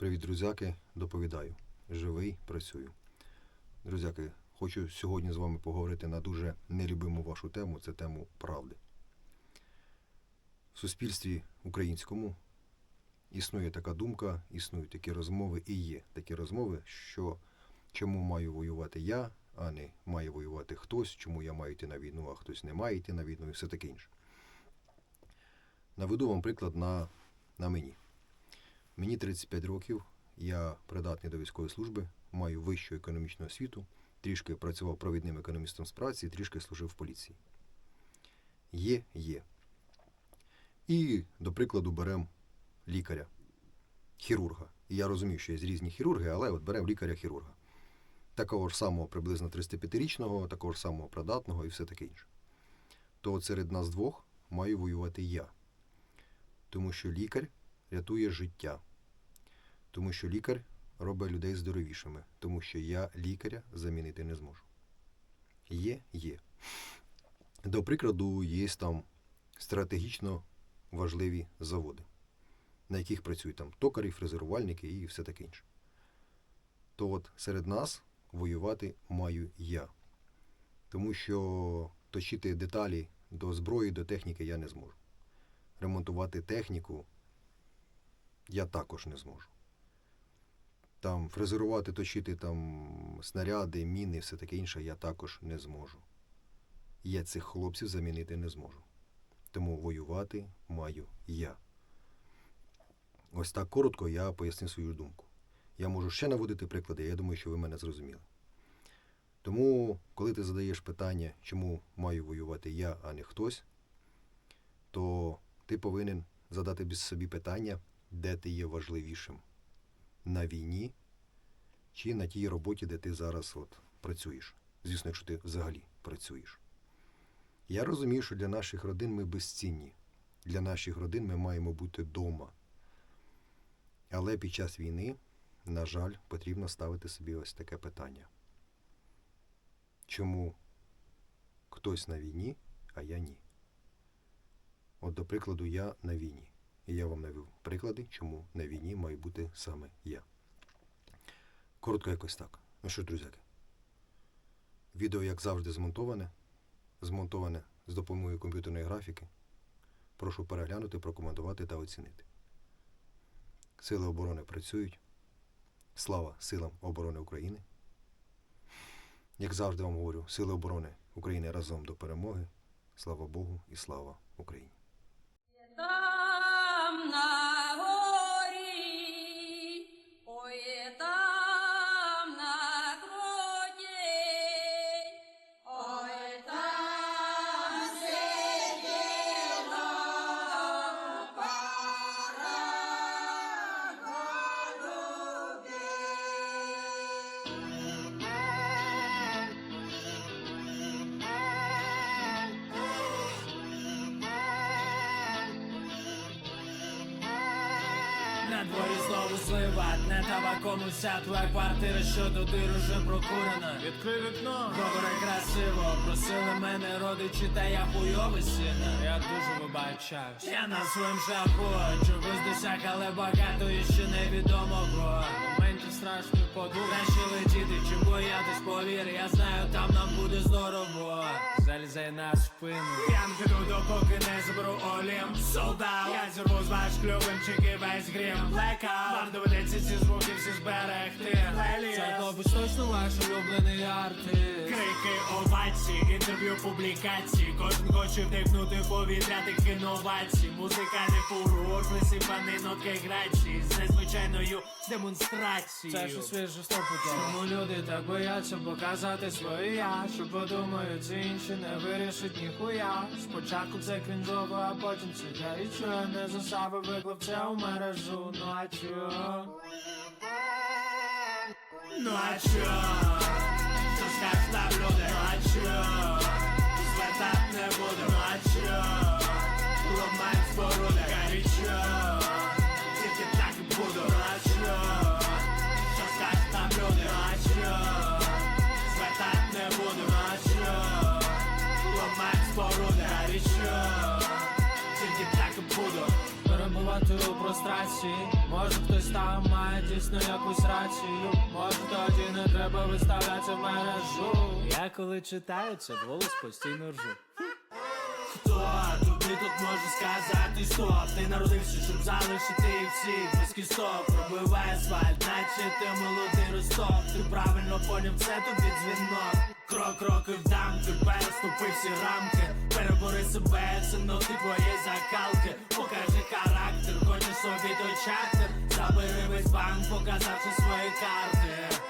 Привіт, друзяки, доповідаю. Живий, працюю. Друзяки, хочу сьогодні з вами поговорити на дуже нелюбиму вашу тему це тему правди. В суспільстві українському існує така думка, існують такі розмови і є такі розмови, що чому маю воювати я, а не має воювати хтось, чому я маю йти на війну, а хтось не має йти на війну і все таке інше. Наведу вам приклад на, на мені. Мені 35 років, я придатний до військової служби, маю вищу економічну освіту, трішки працював провідним економістом з праці, трішки служив в поліції. Є, є. І, до прикладу, беремо лікаря, хірурга. І я розумію, що є різні хірурги, але от беремо лікаря-хірурга. Такого ж самого приблизно 35-річного, такого ж самого придатного і все таке інше. То серед нас двох маю воювати я. Тому що лікар рятує життя. Тому що лікар робить людей здоровішими. Тому що я лікаря замінити не зможу. Є, є. До прикладу, є там стратегічно важливі заводи, на яких працюють там токарі, фрезерувальники і все таке інше. То от серед нас воювати маю я. Тому що точити деталі до зброї, до техніки я не зможу. Ремонтувати техніку я також не зможу. Там фрезерувати, точити там снаряди, міни, і все таке інше я також не зможу. Я цих хлопців замінити не зможу. Тому воювати маю я. Ось так коротко я пояснив свою думку. Я можу ще наводити приклади, я думаю, що ви мене зрозуміли. Тому, коли ти задаєш питання, чому маю воювати я, а не хтось, то ти повинен задати собі питання, де ти є важливішим на війні чи на тій роботі, де ти зараз от працюєш. Звісно, якщо ти взагалі працюєш. Я розумію, що для наших родин ми безцінні. Для наших родин ми маємо бути вдома. Але під час війни, на жаль, потрібно ставити собі ось таке питання. Чому хтось на війні, а я ні? От, до прикладу, я на війні. І я вам навів приклади, чому на війні має бути саме я. Коротко якось так. Ну що, друзяки, відео, як завжди, змонтоване. Змонтоване з допомогою комп'ютерної графіки. Прошу переглянути, прокоментувати та оцінити. Сили оборони працюють. Слава силам оборони України. Як завжди вам говорю, Сили оборони України разом до перемоги. Слава Богу і слава Україні! Там Дворі знову слива, не табаком уся твоя квартира, що до дир уже прокурена. Відкрий вікно, добре, красиво. Просили мене родичі, та я хуйовий сина. Я дуже вибачаюсь. Я на своїм шляху чогось досяг, але багато іще невідомого. Моментів страшних подух Краще летіти, чим боятись, повір. Я знаю, там нам буде здорово. Залізай на спину. Я не піду, допоки не Олімп. Солдат, я зірву з ваш клювим, чеки весь грім. Blackout, вам доведеться ці звуки всі зберегти. Це хлопець точно ваш улюблений артист. Крики, овації, інтерв'ю, публікації. Кожен хоче вдихнути повітря тих інновацій. Музикальний фурор, присипаний нотки грації. З незвичайною демонстрацією. Це що свіже стопуто. Чому люди так бояться показати своє я? Що подумають інші не вирішить ніхуя. Спочатку це крінжово, потім це гарячо. Не засави виклав це у мережу. Ну чо? Ну а чо? Що скажуть там люди? Ну? Звертати не буду, ну а чо? Ломають споруди, гарячо у прострації. Може хтось там має дійсно якусь рацію. Може тоді не треба виставляти мережу. Я коли читаю це голос постійно ржу. Хто тобі тут може сказати стоп? Ти народився, щоб залишити всіх без кісток Пробиває асфальт, наче ти молодий росток Ти правильно поняв, це тобі дзвінок Крок кроків вдам, тепер переступи всі рамки. Перебори себе, це твої закалки. Покажи характер, хочеш собі той чартер Забери весь банк, показавши свої карти